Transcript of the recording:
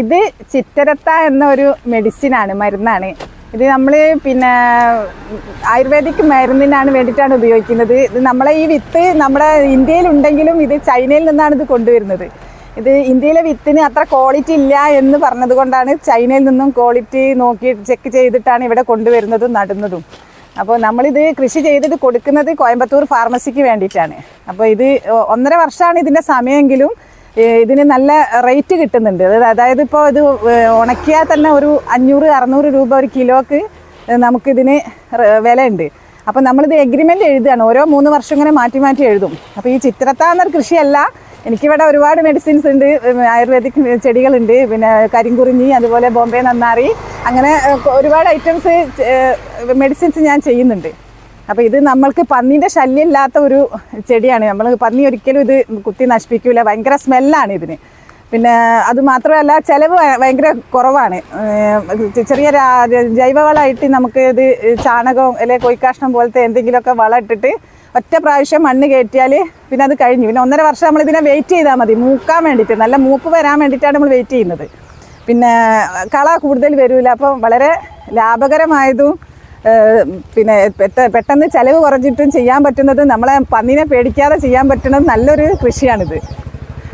ഇത് ചിറ്റരത്ത എന്നൊരു മെഡിസിനാണ് മരുന്നാണ്. ഇത് നമ്മൾ പിന്നെ ആയുർവേദിക് മരുന്നിനാണ് വേണ്ടിയിട്ടാണ് ഉപയോഗിക്കുന്നത്. ഇത് നമ്മളെ ഈ വിത്ത് നമ്മുടെ ഇന്ത്യയിലുണ്ടെങ്കിലും ഇത് ചൈനയിൽ നിന്നാണ് ഇത് കൊണ്ടുവരുന്നത്. ഇത് ഇന്ത്യയിലെ വിത്തിന് അത്ര ക്വാളിറ്റി ഇല്ല എന്ന് പറഞ്ഞതുകൊണ്ടാണ് ചൈനയിൽ നിന്നും ക്വാളിറ്റി നോക്കി ചെക്ക് ചെയ്തിട്ടാണ് ഇവിടെ കൊണ്ടുവരുന്നതും നടുന്നതും. അപ്പോൾ നമ്മളിത് കൃഷി ചെയ്തിട്ട് കൊടുക്കുന്നത് കോയമ്പത്തൂർ ഫാർമസിക്ക് വേണ്ടിയിട്ടാണ്. അപ്പോൾ ഇത് ഒന്നര വർഷമാണ് ഇതിന്റെ സമയമെങ്കിലും ഇതിന് നല്ല റേറ്റ് കിട്ടുന്നുണ്ട്. അത് അതായത് ഇപ്പോൾ ഇത് ഉണക്കിയാൽ തന്നെ ഒരു അഞ്ഞൂറ് അറുന്നൂറ് രൂപ ഒരു കിലോക്ക് നമുക്കിതിന് വിലയുണ്ട്. അപ്പോൾ നമ്മളിത് എഗ്രിമെന്റ് എഴുതുകയാണ്. ഓരോ മൂന്ന് വർഷം ഇങ്ങനെ മാറ്റി മാറ്റി എഴുതും. അപ്പോൾ ഈ ചിത്രത്താന്നൊരു കൃഷിയല്ല. എനിക്കിവിടെ ഒരുപാട് മെഡിസിൻസ് ഉണ്ട്. ആയുർവേദിക് ചെടികളുണ്ട്. പിന്നെ കരിങ്കുറിഞ്ഞി അതുപോലെ ബോംബെ നന്നാറി. അങ്ങനെ ഒരുപാട് ഐറ്റംസ് മെഡിസിൻസ് ഞാൻ ചെയ്യുന്നുണ്ട്. അപ്പോൾ ഇത് നമ്മൾക്ക് പന്നീന്റെ ശല്യം ഇല്ലാത്ത ഒരു ചെടിയാണ്. നമ്മൾ പന്നി ഒരിക്കലും ഇത് കുത്തി നശിപ്പിക്കില്ല ഭയങ്കര സ്മെല്ലാണ് ഇതിന്. പിന്നെ അത് മാത്രമല്ല ചിലവ് ഭയ- ഭയങ്കര കുറവാണ്. ചെറിയ ജൈവവളമായിട്ട് നമുക്ക് ഇത് ചാണകവും അല്ലെങ്കിൽ കോഴിക്കാഷ്ടം പോലത്തെ എന്തെങ്കിലുമൊക്കെ വളം ഇട്ടിട്ട് ഒറ്റ പ്രാവശ്യം മണ്ണ് കയറ്റിയാൽ പിന്നെ അത് കഴിഞ്ഞു. പിന്നെ ഒന്നര വർഷം നമ്മൾ ഇതിനെ വെയിറ്റ് ചെയ്താൽ മതി. മൂക്കാൻ വേണ്ടിയിട്ട്. നല്ല മൂപ്പ് വരാൻ വേണ്ടിയിട്ടാണ് നമ്മൾ വെയിറ്റ് ചെയ്യുന്നത്. പിന്നെ കള കൂടുതൽ വരില്ല അപ്പം വളരെ ലാഭകരമായതും പിന്നെ പെട്ട- പെട്ടെന്ന് ചിലവ് കുറഞ്ഞിട്ടും ചെയ്യാൻ പറ്റുന്നത് നമ്മളെ പന്നിനെ പേടിക്കാതെ ചെയ്യാൻ പറ്റുന്നത് നല്ലൊരു കൃഷിയാണിത്.